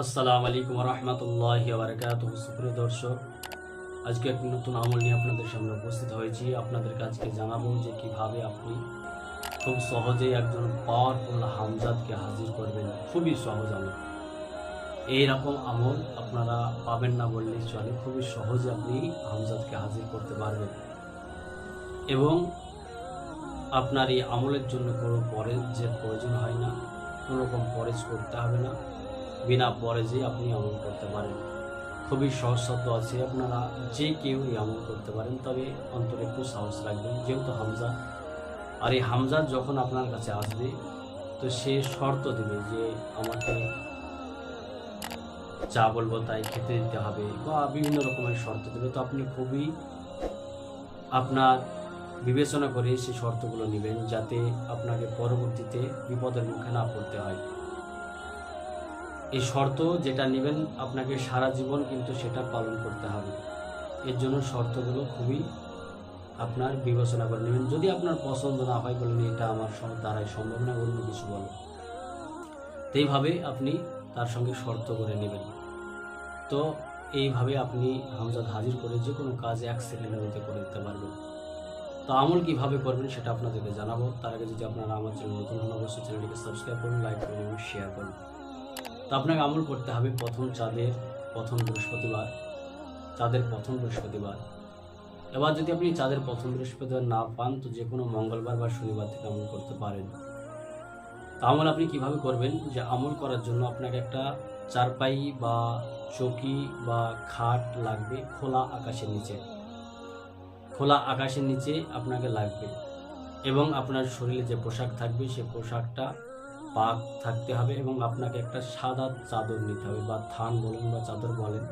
আসসালামু আলাইকুম রহমতুল্লাহ বারকাত সুপ্রিয় দর্শক, আজকে একটি নতুন আমল নিয়ে আপনাদের সামনে উপস্থিত হয়েছি। আপনাদের কাছকে জানাব যে কীভাবে আপনি খুব সহজেই একজন পাওয়ারফুল হামজাদকে হাজির করবেন। খুবই সহজ আমল। এইরকম আমল আপনারা পাবেন না বললেই চলে। খুবই সহজে আপনি হামজাদকে হাজির করতে পারবেন। এবং আপনার এই আমলের জন্য কোনো পরেজের প্রয়োজন হয় না। কোনো রকম পরেজ করতে হবে না। বিনা পরেজে আপনি আমল করতে পারেন। খুবই সহজ শব্দ আছে, আপনারা যে কেউ এই আমল করতে পারেন, তবে অন্তরে একটু সাহস রাখবেন। যেহেতু হামজা, আর এই হামজা যখন আপনার কাছে আসবে, তো সে শর্ত দেবে যে আমাকে যা বলব তাই খেতে দিতে হবে বা বিভিন্ন রকমের শর্ত দেবে। তো আপনি খুবই আপনার বিবেচনা করে সেই শর্তগুলো নেবেন যাতে আপনাকে পরবর্তীতে বিপদের মুখে না পড়তে হয়। এই শর্ত যেটা নেবেন আপনাকে সারা জীবন কিন্তু সেটা পালন করতে হবে। এর জন্য শর্তগুলো খুবই আপনার বিবেচনা করে নেবেন। যদি আপনার পছন্দ না হয় বলেন, এটা আমার দ্বারাই সম্ভব না, অন্য কিছু বলো। তো এইভাবে আপনি তার সঙ্গে শর্ত করে নেবেন। তো এইভাবে আপনি হামজাদ হাজির করে যে কোনো কাজ এক সেকেন্ডের মধ্যে করে দিতে পারবেন। তো আমল কীভাবে করবেন সেটা আপনাদেরকে জানাব। তার আগে যদি আপনারা আমার চ্যানেল নতুন হন, অবশ্যই চ্যানেলটিকে সাবস্ক্রাইব করুন, লাইক করুন এবং শেয়ার করুন। তো আপনাকে আমল করতে হবে প্রথম চাঁদের প্রথম বৃহস্পতিবার, চাঁদের প্রথম বৃহস্পতিবার। এবার যদি আপনি চাঁদের প্রথম বৃহস্পতিবার না পান, তো যে কোনো মঙ্গলবার বা শনিবার থেকে আমল করতে পারেন। তো আমল আপনি কীভাবে করবেন? যে আমল করার জন্য আপনাকে একটা চারপাই বা চৌকি বা খাট লাগবে খোলা আকাশের নিচে। খোলা আকাশের নিচে আপনাকে লাগবে এবং আপনার শরীরে যে পোশাক থাকবে, সে পোশাকটা পাক থাকতে হবে এবং আপনাকে একটা সাদা চাদর নিতে হবে বা থান বলেন বা চাদর বলেন।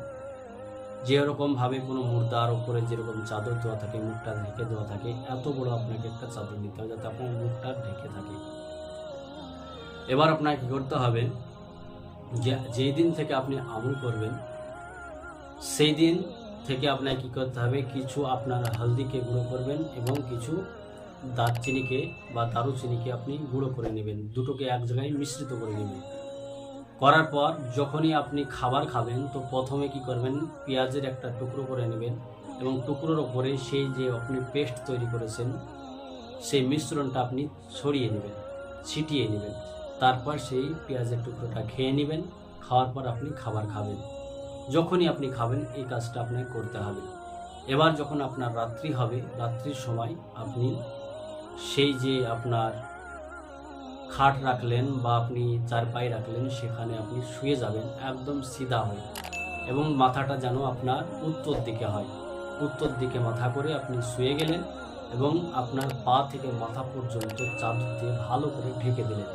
যেরকমভাবে কোনো মুর্দার ওপরে যেরকম চাদর দেওয়া থাকে, মুখটা ঢেকে দেওয়া থাকে, এত বড় আপনাকে একটা চাদর নিতে হবে যাতে আপনার মুখটা ঢেকে থাকে। এবার আপনাকে কী করতে হবে যে, যেই দিন থেকে আপনি আমল করবেন, সেই দিন থেকে আপনাকে কী করতে হবে, কিছু আপনার হলদিকে গুঁড়ো করবেন এবং কিছু দারচিনিকে বা দারুচিনিকে আপনি গুঁড়ো করে নেবেন। দুটোকে এক জায়গায় মিশ্রিত করে নেবেন। করার পর যখনই আপনি খাবার খাবেন, তো প্রথমে কি করবেন, পেঁয়াজের একটা টুকরো করে নেবেন এবং টুকরোর ওপরে সেই যে আপনি পেস্ট তৈরি করেছেন, সেই মিশ্রণটা আপনি ছড়িয়ে নেবেন, ছিটিয়ে নেবেন। তারপর সেই পেঁয়াজের টুকরোটা খেয়ে নেবেন, খাওয়ার পর আপনি খাবার খাবেন। যখনই আপনি খাবেন, এই কাজটা আপনাকে করতে হবে। এবার যখন আপনার রাত্রি হবে, রাত্রির সময় আপনি সেই যে আপনার খাট রাখলেন বা আপনি চারপাই রাখলেন, সেখানে আপনি শুয়ে যাবেন, একদম সিধা হয়ে। এবং মাথাটা যেন আপনার উত্তর দিকে হয়। উত্তর দিকে মাথা করে আপনি শুয়ে গেলেন এবং আপনার পা থেকে মাথা পর্যন্ত চাদর দিয়ে ভালো করে ঢেকে দিলেন।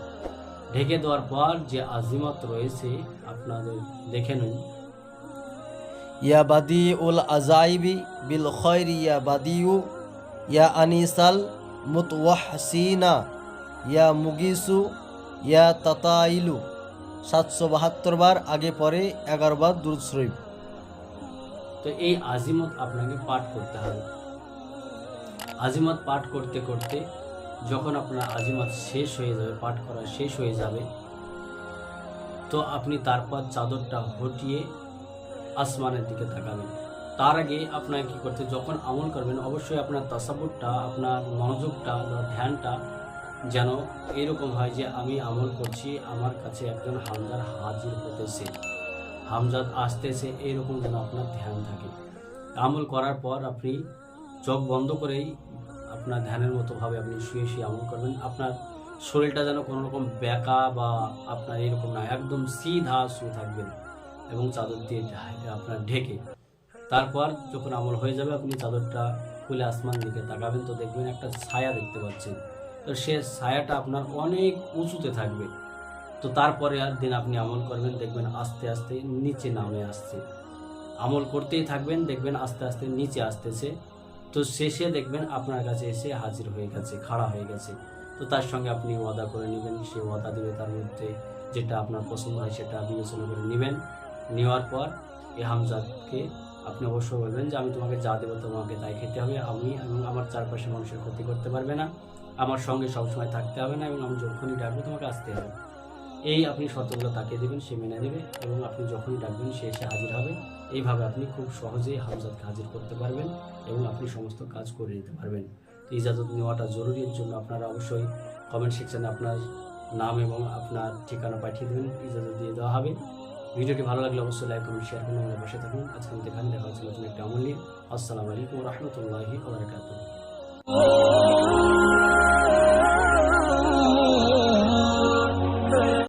ঢেকে দেওয়ার পর যে আজিমত রয়েছে, আপনাদের দেখে নিন। ইয়া বাদি উল আজাইবি বিল খয়র ইয়া বাদিউ, ইয়া আনিসাল মুতওয়াহসিনা, ইয়া মুগিসু, ইয়া তাতাইলু। সাতশো বাহাত্তর বার আগে পরে এগারো বার দুরুদ তো এই আজিমত আপনাকে পাঠ করতে হবে। আজিমত পাঠ করতে করতে যখন আপনার আজিমত শেষ হয়ে যাবে, পাঠ করা শেষ হয়ে যাবে, তো আপনি তারপর চাদরটা হটিয়ে আসমানের দিকে তাকাবেন। তার আগে আপনাকে কী করতে, যখন আমল করবেন, অবশ্যই আপনার তাসাবুরটা, আপনার মনোযোগটা ধ্যানটা যেন এরকম হয় যে আমি আমল করছি, আমার কাছে একজন হামজার হাজির হতেছে। হামজাদ আসতেছে, এরকম যেন আপনার ধ্যান থাকে। আমল করার পর আপনি চোখ বন্ধ করেই আপনার ধ্যানের মতোভাবে আপনি শুয়ে শুয়ে আমল করবেন। আপনার শরীরটা যেন কোনো রকম ব্যাকা বা আপনার এরকম না, একদম সিধা শুয়ে থাকবেন এবং চাদর দিয়ে আপনার ঢেকে। তারপর যখন আমল হয়ে যাবে, আপনি চাদরটা খুলে আসমান দিকে তাকাবেন, তো দেখবেন একটা ছায়া দেখতে পাচ্ছেন। তো সে ছায়াটা আপনার অনেক উঁচুতে থাকবে। তো তারপরে আর দিন আপনি আমল করবেন, দেখবেন আস্তে আস্তে নিচে নামে আসছে। আমল করতেই থাকবেন, দেখবেন আস্তে আস্তে নিচে আসতেছে। তো শেষে দেখবেন আপনার কাছে এসে হাজির হয়ে গেছে, খাড়া হয়ে গেছে। তো তার সঙ্গে আপনি ওয়াদা করে নেবেন, সে ওয়াদা দেবে তার মধ্যে যেটা আপনার পছন্দ হয় সেটা বিবেচনা করে নেবেন। নেওয়ার পর এ হামজাদকে আপনি অবশ্যই বলবেন যে আমি তোমাকে যা দেবো তোমাকে তাই খেতে হবে। আমি এবং আমার চারপাশে মানুষের ক্ষতি করতে পারবে না। আমার সঙ্গে সবসময় থাকতে হবে না এবং আমি যখনই ডাকবো তোমাকে আসতে হবে। এই আপনি শর্তগুলো তাকে দেবেন, সে মেনে নেবে এবং আপনি যখনই ডাকবেন সে এসে হাজির হবে। এইভাবে আপনি খুব সহজেই হামজাদকে হাজির করতে পারবেন এবং আপনি সমস্ত কাজ করে নিতে পারবেন। তো ইজাজত নেওয়াটা জরুরি, এর জন্য আপনারা অবশ্যই কমেন্ট সেকশানে আপনার নাম এবং আপনার ঠিকানা পাঠিয়ে দেবেন। ইজাজত দিয়ে দেওয়া হবে। ভিডিওটি ভালো লাগলে অবশ্যই লাইক করুন শেয়ার করুন, আমাদের পাশে থাকুন। আজকে আমি দেখান দেখা হচ্ছে নতুন একটা আমল আসসালামু আলাইকুম রহমতুল্লাহি